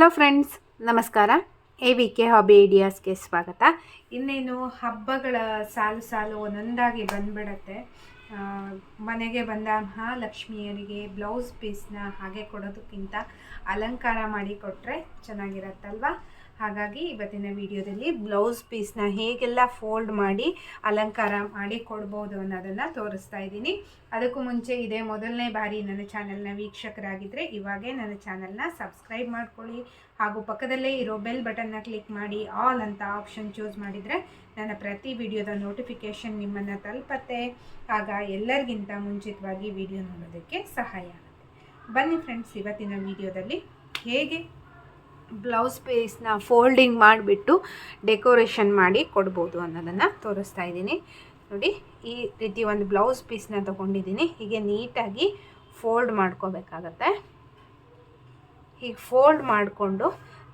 Hello friends ನಮಸ್ಕಾರ. A V K hobby ಐಡಿಯಾಸ್ಗೆ ಸ್ವಾಗತ. ಇನ್ನೇನು ಹಬ್ಬಗಳ ಸಾಲು ಸಾಲು ಒಂದೊಂದಾಗಿ ಬಂದ್ಬಿಡತ್ತೆ. ಮನೆಗೆ ಬಂದ ಮಹಾಲಕ್ಷ್ಮಿಯರಿಗೆ ಬ್ಲೌಸ್ ಪೀಸ್ನ ಹಾಗೆ ಕೊಡೋದಕ್ಕಿಂತ ಅಲಂಕಾರ ಮಾಡಿ ಕೊಟ್ಟರೆ ಚೆನ್ನಾಗಿರತ್ತಲ್ವಾ? ಹಾಗಾಗಿ ಇವತ್ತಿನ ವಿಡಿಯೋದಲ್ಲಿ ಬ್ಲೌಸ್ ಪೀಸ್ನ ಹೇಗೆಲ್ಲ ಫೋಲ್ಡ್ ಮಾಡಿ ಅಲಂಕಾರ ಮಾಡಿ ಕೊಡ್ಬೋದು ಅನ್ನೋದನ್ನು ತೋರಿಸ್ತಾ ಇದ್ದೀನಿ. ಅದಕ್ಕೂ ಮುಂಚೆ ಇದೇ ಮೊದಲನೇ ಬಾರಿ ನನ್ನ ಚಾನಲ್ನ ವೀಕ್ಷಕರಾಗಿದ್ದರೆ ಇವಾಗೇ ನನ್ನ ಚಾನಲ್ನ ಸಬ್ಸ್ಕ್ರೈಬ್ ಮಾಡ್ಕೊಳ್ಳಿ. ಹಾಗೂ ಪಕ್ಕದಲ್ಲೇ ಇರೋ ಬೆಲ್ ಬಟನ್ನ ಕ್ಲಿಕ್ ಮಾಡಿ ಆಲ್ ಅಂತ ಆಪ್ಷನ್ ಚೂಸ್ ಮಾಡಿದರೆ ನನ್ನ ಪ್ರತಿ ವಿಡಿಯೋದ ನೋಟಿಫಿಕೇಷನ್ ನಿಮ್ಮನ್ನು ತಲುಪತ್ತೆ. ಆಗ ಎಲ್ಲರಿಗಿಂತ ಮುಂಚಿತವಾಗಿ ವಿಡಿಯೋ ನೋಡೋದಕ್ಕೆ ಸಹಾಯ ಆಗುತ್ತೆ. ಬನ್ನಿ ಫ್ರೆಂಡ್ಸ್ ಇವತ್ತಿನ ವಿಡಿಯೋದಲ್ಲಿ ಹೇಗೆ ಬ್ಲೌಸ್ ಪೀಸ್ನ ಫೋಲ್ಡಿಂಗ್ ಮಾಡಿಬಿಟ್ಟು ಡೆಕೋರೇಷನ್ ಮಾಡಿ ಕೊಡ್ಬೋದು ಅನ್ನೋದನ್ನು ತೋರಿಸ್ತಾ ಇದ್ದೀನಿ. ನೋಡಿ, ಈ ರೀತಿ ಒಂದು ಬ್ಲೌಸ್ ಪೀಸ್ನ ತೊಗೊಂಡಿದ್ದೀನಿ. ಹೀಗೆ ನೀಟಾಗಿ ಫೋಲ್ಡ್ ಮಾಡ್ಕೋಬೇಕಾಗತ್ತೆ. ಹೀಗೆ ಫೋಲ್ಡ್ ಮಾಡಿಕೊಂಡು,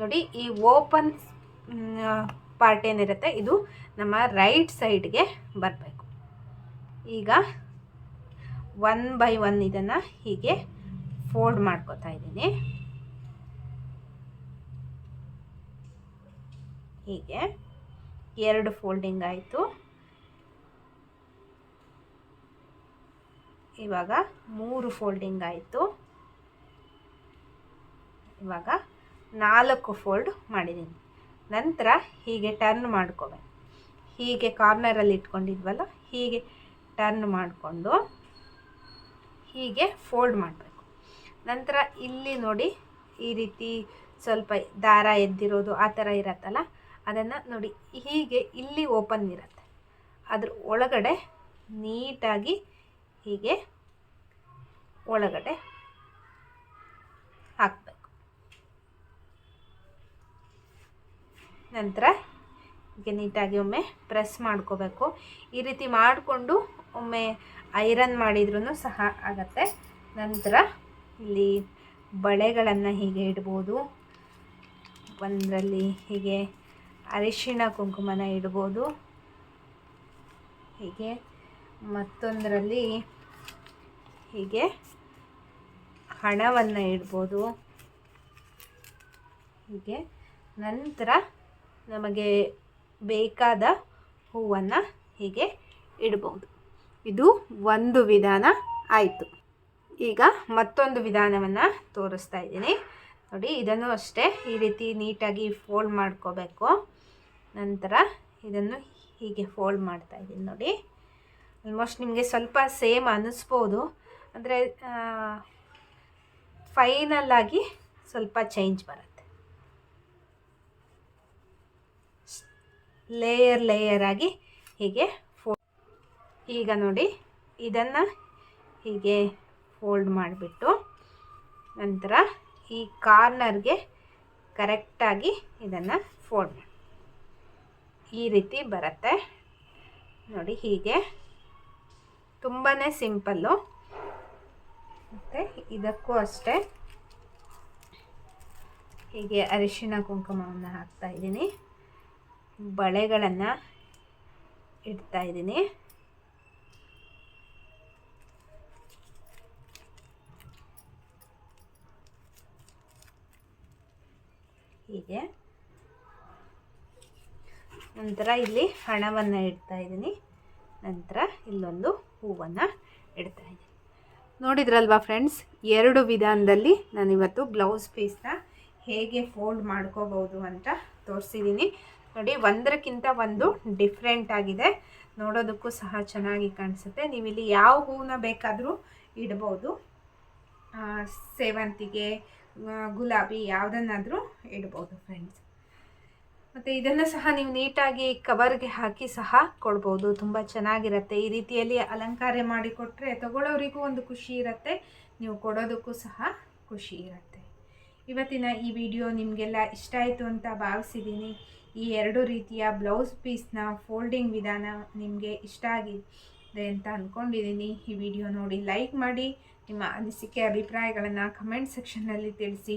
ನೋಡಿ, ಈ ಓಪನ್ ಪಾರ್ಟ್ ಏನಿರುತ್ತೆ, ಇದು ನಮ್ಮ ರೈಟ್ ಸೈಡ್ಗೆ ಬರಬೇಕು. ಈಗ ಒನ್ ಬೈ ಒನ್ ಇದನ್ನು ಹೀಗೆ ಫೋಲ್ಡ್ ಮಾಡ್ಕೋತಾ ಇದ್ದೀನಿ. ಹೀಗೆ ಎರಡು ಫೋಲ್ಡಿಂಗ್ ಆಯಿತು. ಇವಾಗ ಮೂರು ಫೋಲ್ಡಿಂಗ್ ಆಯಿತು. ಇವಾಗ ನಾಲ್ಕು ಫೋಲ್ಡ್ ಮಾಡಿದ್ದೀನಿ. ನಂತರ ಹೀಗೆ ಟರ್ನ್ ಮಾಡ್ಕೋಬೇಕು ಹೀಗೆ ಕಾರ್ನರಲ್ಲಿ ಇಟ್ಕೊಂಡಿದ್ವಲ್ಲ, ಹೀಗೆ ಟರ್ನ್ ಮಾಡಿಕೊಂಡು ಹೀಗೆ ಫೋಲ್ಡ್ ಮಾಡಬೇಕು. ನಂತರ ಇಲ್ಲಿ ನೋಡಿ ಈ ರೀತಿ ಸ್ವಲ್ಪ ದಾರ ಎದ್ದಿರೋದು ಆ ಥರ ಇರತ್ತಲ್ಲ ಅದನ್ನು ನೋಡಿ, ಹೀಗೆ ಇಲ್ಲಿ ಓಪನ್ ಇರುತ್ತೆ. ಅದ್ರ ಒಳಗಡೆ ನೀಟಾಗಿ ಹೀಗೆ ಒಳಗಡೆ ಹಾಕಬೇಕು. ನಂತರ ಹೀಗೆ ನೀಟಾಗಿ ಒಮ್ಮೆ ಪ್ರೆಸ್ ಮಾಡ್ಕೋಬೇಕು. ಈ ರೀತಿ ಮಾಡಿಕೊಂಡು ಒಮ್ಮೆ ಐರನ್ ಮಾಡಿದ್ರೂ ಸಹ ಆಗತ್ತೆ. ನಂತರ ಇಲ್ಲಿ ಬಳೆಗಳನ್ನು ಹೀಗೆ ಇಡ್ಬೋದು. ಒಂದರಲ್ಲಿ ಹೀಗೆ ಅರಿಶಿಣ ಕುಂಕುಮನ ಇಡ್ಬೋದು. ಹೀಗೆ ಮತ್ತೊಂದರಲ್ಲಿ ಹೀಗೆ ಹಣವನ್ನು ಇಡ್ಬೋದು. ಹೀಗೆ ನಂತರ ನಮಗೆ ಬೇಕಾದ ಹೂವನ್ನು ಹೀಗೆ ಇಡ್ಬೋದು. ಇದು ಒಂದು ವಿಧಾನ ಆಯಿತು. ಈಗ ಮತ್ತೊಂದು ವಿಧಾನವನ್ನು ತೋರಿಸ್ತಾ ಇದ್ದೀನಿ. ನೋಡಿ, ಇದನ್ನು ಅಷ್ಟೇ ಈ ರೀತಿ ನೀಟಾಗಿ ಫೋಲ್ಡ್ ಮಾಡ್ಕೋಬೇಕು. ನಂತರ ಇದನ್ನು ಹೀಗೆ ಫೋಲ್ಡ್ ಮಾಡ್ತಾ ಇದ್ದೀನಿ ನೋಡಿ. ಆಲ್ಮೋಸ್ಟ್ ನಿಮಗೆ ಸ್ವಲ್ಪ ಸೇಮ್ ಅನ್ನಿಸ್ಬೋದು ಅಂದರೆ ಫೈನಲ್ ಆಗಿ ಸ್ವಲ್ಪ ಚೇಂಜ್ ಬರುತ್ತೆ. ಲೇಯರ್ ಲೇಯರ್ ಆಗಿ ಹೀಗೆ ಫೋ ಈಗ ನೋಡಿ, ಇದನ್ನು ಹೀಗೆ ಫೋಲ್ಡ್ ಮಾಡಿಬಿಟ್ಟು ನಂತರ ಈ ಕಾರ್ನರ್ಗೆ ಕರೆಕ್ಟಾಗಿ ಇದನ್ನು ಫೋಲ್ಡ್ ಮಾಡಿ ಈ ರೀತಿ ಬರುತ್ತೆ. ನೋಡಿ ಹೀಗೆ. ತುಂಬಾ ಸಿಂಪಲ್ಲು. ಮತ್ತು ಇದಕ್ಕೂ ಅಷ್ಟೇ. ಹೀಗೆ ಅರಿಶಿನ ಕುಂಕುಮವನ್ನು ಹಾಕ್ತಾ ಇದ್ದೀನಿ. ಬಳೆಗಳನ್ನು ಇಡ್ತಾ ಇದ್ದೀನಿ. ಹೀಗೆ. ನಂತರ ಇಲ್ಲಿ ಹಣವನ್ನು ಇಡ್ತಾ ಇದ್ದೀನಿ. ನಂತರ ಇಲ್ಲೊಂದು ಹೂವನ್ನು ಇಡ್ತಾ ಇದ್ದೀನಿ. ನೋಡಿದ್ರಲ್ವಾ ಫ್ರೆಂಡ್ಸ್ ಎರಡು ವಿಧಾನದಲ್ಲಿ ನಾನಿವತ್ತು ಬ್ಲೌಸ್ ಪೀಸ್ನ ಹೇಗೆ ಫೋಲ್ಡ್ ಮಾಡ್ಕೋಬೋದು ಅಂತ ತೋರಿಸಿದ್ದೀನಿ ನೋಡಿ ಒಂದರಕ್ಕಿಂತ ಒಂದು ಡಿಫ್ರೆಂಟ್ ಆಗಿದೆ. ನೋಡೋದಕ್ಕೂ ಸಹ ಚೆನ್ನಾಗಿ ಕಾಣಿಸುತ್ತೆ. ನೀವು ಇಲ್ಲಿ ಯಾವ ಹೂವನ್ನ ಬೇಕಾದರೂ ಇಡ್ಬೋದು. ಸೇವಂತಿಗೆ ಗುಲಾಬಿ ಯಾವುದನ್ನಾದರೂ ಇಡ್ಬೋದು ಫ್ರೆಂಡ್ಸ್ ಮತ್ತು ಇದನ್ನು ಸಹ ನೀವು ನೀಟಾಗಿ ಕವರ್ಗೆ ಹಾಕಿ ಸಹ ಕೊಡ್ಬೋದು. ತುಂಬ ಚೆನ್ನಾಗಿರುತ್ತೆ. ಈ ರೀತಿಯಲ್ಲಿ ಅಲಂಕಾರ ಮಾಡಿ ಕೊಟ್ಟರೆ ತಗೊಳ್ಳೋರಿಗೂ ಒಂದು ಖುಷಿ ಇರುತ್ತೆ. ನೀವು ಕೊಡೋದಕ್ಕೂ ಸಹ ಖುಷಿ ಇರುತ್ತೆ. ಇವತ್ತಿನ ಈ ವಿಡಿಯೋ ನಿಮಗೆಲ್ಲ ಇಷ್ಟ ಆಯಿತು ಅಂತ ಭಾವಿಸಿದ್ದೀನಿ. ಈ ಎರಡು ರೀತಿಯ ಬ್ಲೌಸ್ ಪೀಸ್ನ ಫೋಲ್ಡಿಂಗ್ ವಿಧಾನ ನಿಮಗೆ ಇಷ್ಟ ಆಗಿದೆ ಅಂತ ಅಂದ್ಕೊಂಡಿದ್ದೀನಿ ಈ ವಿಡಿಯೋ ನೋಡಿ ಲೈಕ್ ಮಾಡಿ, ನಿಮ್ಮ ಅನಿಸಿಕೆ, ಅಭಿಪ್ರಾಯಗಳನ್ನು ಕಮೆಂಟ್ ಸೆಕ್ಷನ್ನಲ್ಲಿ ತಿಳಿಸಿ.